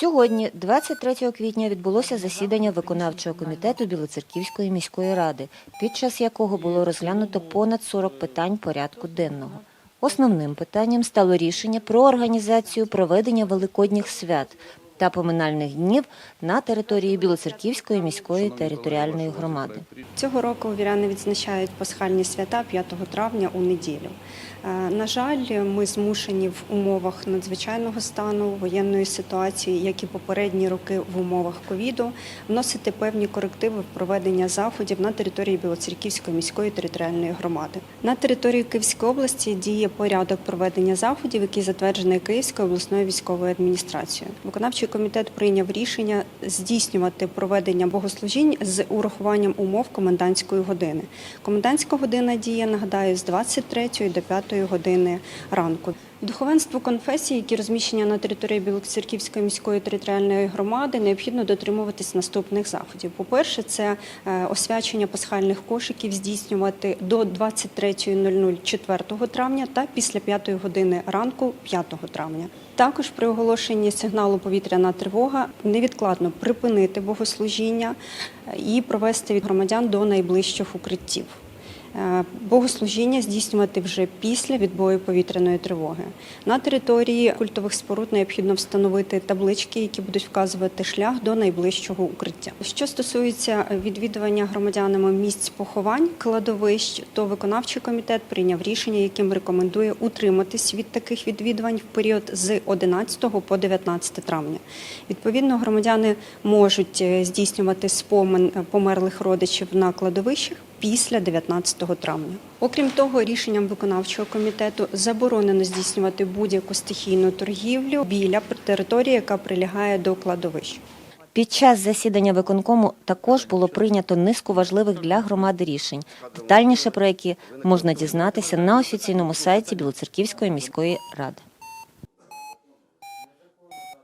Сьогодні, 23 квітня, відбулося засідання виконавчого комітету Білоцерківської міської ради, під час якого було розглянуто понад 40 питань порядку денного. Основним питанням стало рішення про організацію проведення великодніх свят та поминальних днів на території Білоцерківської міської територіальної громади. Цього року віряни відзначають пасхальні свята 5 травня у неділю. Е, На жаль, ми змушені в умовах надзвичайного стану, воєнної ситуації, як і попередні роки в умовах ковіду, вносити певні корективи в проведення заходів на території Білоцерківської міської територіальної громади. На території Київської області діє порядок проведення заходів, який затверджений Київською обласною військовою адміністрацією. Виконавчий комітет прийняв рішення здійснювати проведення богослужінь з урахуванням умов комендантської години. Комендантська година діє, нагадаю, з 23 до 5 години ранку. Духовенству конфесії, які розміщені на території Білоцерківської міської територіальної громади, необхідно дотримуватись наступних заходів. По-перше, це е, освячення пасхальних кошиків здійснювати до 23.00 4 травня та після 5 години ранку 5 травня. Також при оголошенні сигналу повітряна тривога невідкладно припинити богослужіння е, і провести від громадян до найближчих укриттів. Е, Богослужіння здійснювати вже після відбою повітряної тривоги. На території культових споруд необхідно встановити таблички, які будуть вказувати шлях до найближчого укриття. Що стосується відвідування громадянами місць поховань, кладовищ, то виконавчий комітет прийняв рішення, яким рекомендує утриматись від таких відвідувань в період з 11 по 19 травня. Відповідно, громадяни можуть е, здійснювати спомин е, померлих родичів на кладовищах після 19 травня. Окрім того, рішенням виконавчого комітету заборонено здійснювати будь-яку стихійну торгівлю біля території, яка прилягає до кладовищ. Під час засідання виконкому також було прийнято низку важливих для громади рішень, детальніше про які можна дізнатися на офіційному сайті Білоцерківської міської ради.